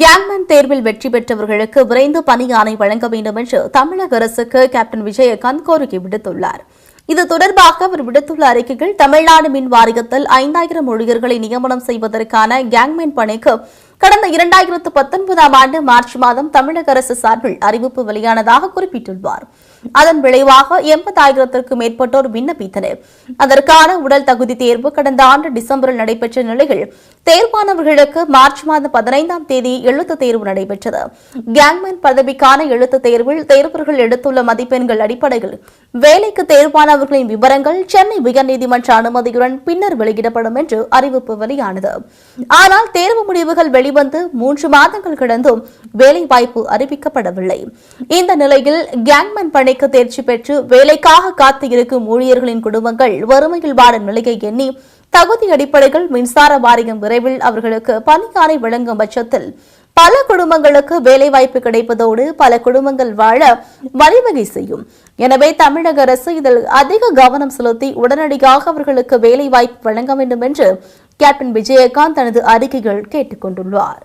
Gangman தேர்வில் வெற்றி பெற்றவர்களுக்கு விரைந்து பணி ஆணை வழங்க வேண்டும் என்று தமிழக அரசுக்கு கேப்டன் விஜயகாந்த் கோரிக்கை விடுத்துள்ளார். இது தொடர்பாக அவர் விடுத்துள்ள அறிக்கையில் தமிழ்நாடு மின் வாரியத்தில் ஐந்தாயிரம் ஊழியர்களை நியமனம் செய்வதற்கான கேங்மேன் பணிக்கு கடந்த இரண்டாயிரத்து பத்தொன்பதாம் ஆண்டு மார்ச் மாதம் தமிழக அரசு சார்பில் அறிவிப்பு வெளியானதாக குறிப்பிட்டுள்ளார். அதன் விளைவாக எண்பதாயிரத்திற்கும் மேற்பட்டோர் விண்ணப்பித்தனர். அதற்கான உடல் தகுதி தேர்வு கடந்த ஆண்டு டிசம்பரில் நடைபெற்ற நிலையில் தேர்வானவர்களுக்கு மார்ச் மாதம் பதினைந்தாம் தேதி எழுத்து தேர்வு நடைபெற்றது. கேங்மேன் பதவிக்கான எழுத்து தேர்வில் தேர்வர்கள் எடுத்துள்ள மதிப்பெண்கள் அடிப்படையில் வேலைக்கு தேர்வானவர்களின் விவரங்கள் சென்னை உயர்நீதிமன்ற அனுமதியுடன் பின்னர் வெளியிடப்படும் என்று அறிவிப்பு வெளியானது. ஆனால் தேர்வு முடிவுகள் வெளிவந்து மூன்று மாதங்கள் கடந்தும் வேலைவாய்ப்பு அறிவிக்கப்படவில்லை. இந்த நிலையில் கேங்மேன் பணி பணிக்கு தேர்ச்சி பெற்று வேலைக்காக காத்து இருக்கும் ஊழியர்களின் குடும்பங்கள் வறுமையில் வாடும் நிலையை எண்ணி தகுதி அடிப்படையில் மின்சார வாரியம் விரைவில் அவர்களுக்கு பணியானை வழங்கும் பட்சத்தில் பல குடும்பங்களுக்கு வேலைவாய்ப்பு கிடைப்பதோடு பல குடும்பங்கள் வாழ வழிவகை செய்யும். எனவே தமிழக அரசு இதில் அதிக கவனம் செலுத்தி உடனடியாக அவர்களுக்கு வேலைவாய்ப்பு வழங்க வேண்டும் என்று கேப்டன் விஜயகாந்த் தனது அறிக்கைகள் கேட்டுக் கொண்டுள்ளார்